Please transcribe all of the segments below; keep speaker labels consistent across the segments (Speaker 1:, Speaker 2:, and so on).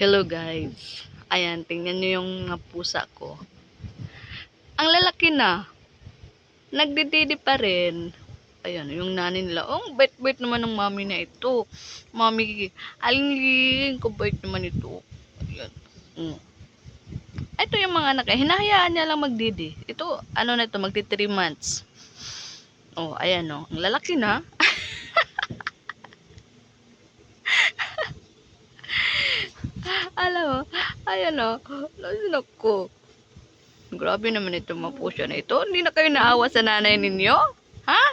Speaker 1: Hello guys. Ayan, tingnan nyo yung mga pusa ko. Ang lalaki na. Nagdididi pa rin. Ayan, yung nanay nila. Oh, bait-bait naman ng mami na ito. Mami, aling bait naman ito. Ayan. Mm. Ito yung mga anak. Eh, hinahayaan niya lang magdidi. Ito, ano na ito, magti 3 months. Oh, ayan oh. Ang lalaki na. Alam mo, ayan o, nasinok ko. Grabe naman ito mga pusya na ito. Hindi na kayo naawa sa nanay ninyo? Ha?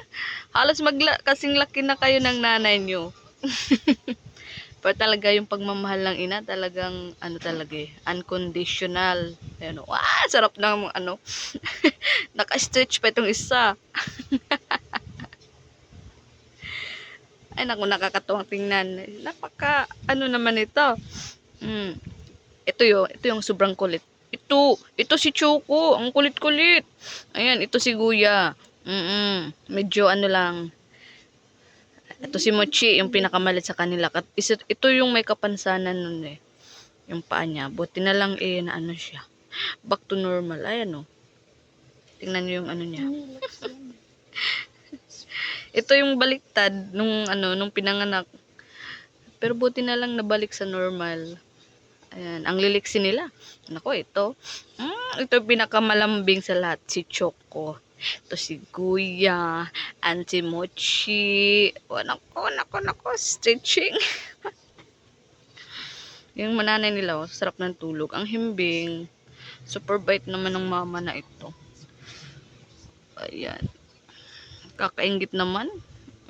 Speaker 1: Halos magla kasing laki na kayo ng nanay nyo. Pero talaga yung pagmamahal ng ina, talagang ano talaga eh, unconditional. Ayan o, ah, sarap ng ano, naka-stretch pa itong isa. Ay naku, nakakatuwang tingnan. Napaka, ano naman ito. Mm. Ito yung, ito yung sobrang kulit. Ito, ito si Choco, ang kulit-kulit. Ayan, ito si Guya. Mm Medyo ano lang. Ito si Mochi, yung pinakamalit sa kanila. Ito yung may kapansanan nun eh. Yung paa niya. Buti na lang eh, na ano siya. Back to normal. Ayan o. Tingnan niyo yung ano niya. Ito yung baliktad nung ano nung pinanganak. Pero buti na lang nabalik sa normal. Ayan, ang liliksi nila. Nako, ito. Mm, ito pinakamalambing sa lahat, si Choco. Ito si Guya, si Mochi. Oh, nako, nako, nako, stretching. yung mananay nila, oh, sarap ng tulog. Ang himbing. Super bite naman ng mama na ito. Ayan. Kakaingit naman.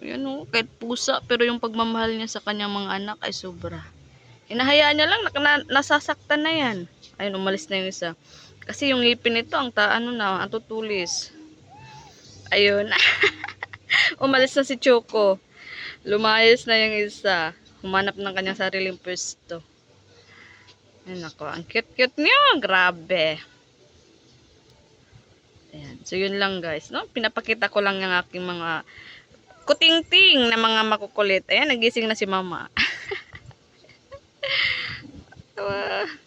Speaker 1: Ayan o, kahit pusa, pero yung pagmamahal niya sa kanyang mga anak ay sobra. Hinahayaan niya lang, nasasaktan na yan. Ayun, umalis na yung isa. Kasi yung ngipin nito, ang ta, ano na, ang tutulis. Ayun. umalis na si Choco. Lumayas na yung isa. Humanap ng kanyang sariling pwesto. Ayun ako, ang cute-cute niya. Grabe. Ayan. So, yun lang guys. No? Pinapakita ko lang yung aking mga kuting-ting na mga makukulit. Ayan, nagising na si mama. 系，